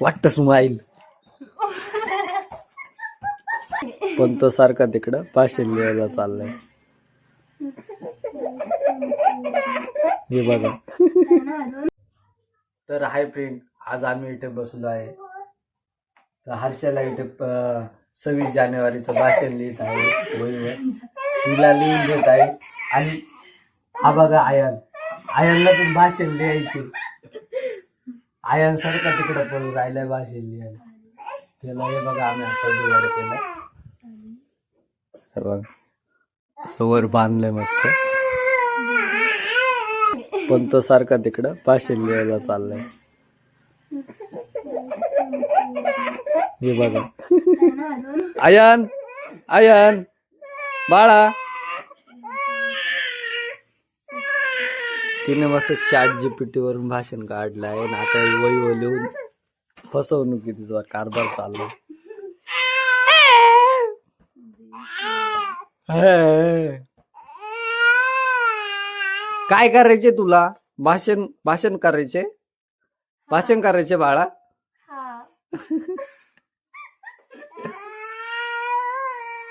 वाटत स्माईल पण तो सारखा तिकडं पाचशे लिहायला चाललाय. हे बघा. तर हाय फ्रेंड आज आम्ही इथे बसलो आहे. तर हर्षाला इथे सव्वीस जानेवारीचं भाषण लिहित आहे. वहीवर तिला लिहून देत आहे. आणि हा बघा आयन. आयनला पण भाषण लिहायचे. आयन सारखा तिकडं पळून राहिलाय भाषण लिहायला. त्याला हे बघा आम्ही असं जुगाड केलं. हे बघा. असं वर बांधलंय मस्त. पण तो सारखा तिकडं भाषेत लिहायला चाललाय. हे बघा. आयन आयन. बाळा. तिने मस्त चॅट जीपीटी वरून भाषण काढलं आहे आणि आता वही लिहून फसवणुकीचा कारभार चाललाय. हे. काय करायचे तुला? भाषण भाषण करायचे? भाषण करायचे बाळा?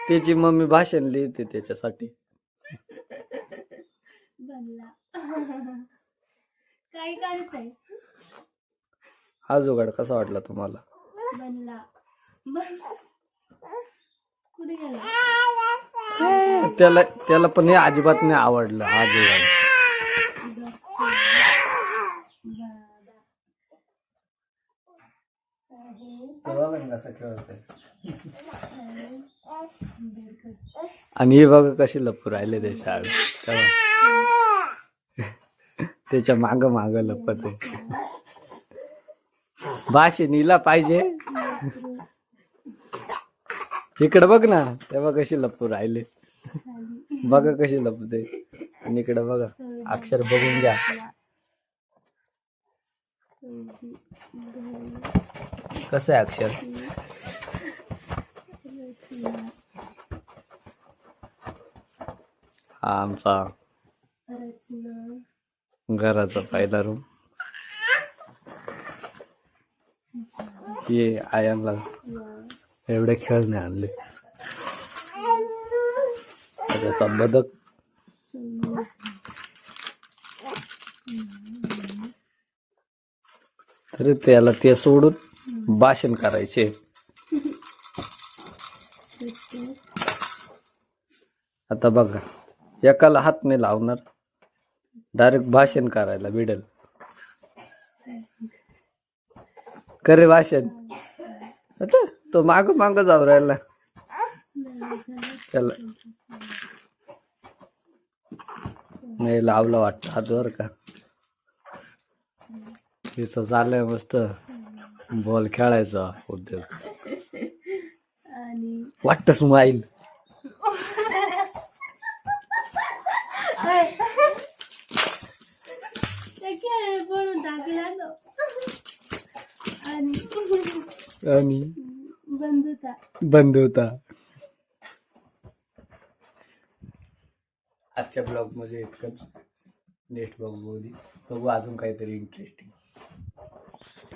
त्याची मम्मी भाषण लिहिते त्याच्यासाठी. बनला काय करताय हा जुगाड कसा वाटला तुम्हाला? बनला बन कुठे गेला? त्याला त्याला पण हे अजिबात नाही आवडलं हा जुगाड. आणि हे बघा कशी लपू राहिले ते शाळेत. त्याच्या माग माग लपत आहे. पाहिजे. इकडे बघ ना तेव्हा कशी लपू राहिले. बघा कशी लपते. आणि इकडे बघा अक्षर बघून घ्या. कसं आहे अक्षर? हा आमचा घराचा पहिला रूम ये आयांना एवढे खेळणे आणले. त्याचा बदक. तरी त्याला ते सोडून भाषण करायचे. आता बघा एकाला हात नाही लावणार. डायरेक्ट भाषण करायला भिडल करे भाषण. आता तो माग माग जाऊ राहिला. त्याला नाही लावलं वाटतं हात बर का. तिचं चाललंय मस्त. बॉल खेळायचा उद्योग. वाटत स्माईल टाकला आणि बंद होता आजच्या ब्लॉगमध्ये इतकंच. नेक्स्ट ब्लॉगमध्ये बघू अजून काहीतरी इंटरेस्टिंग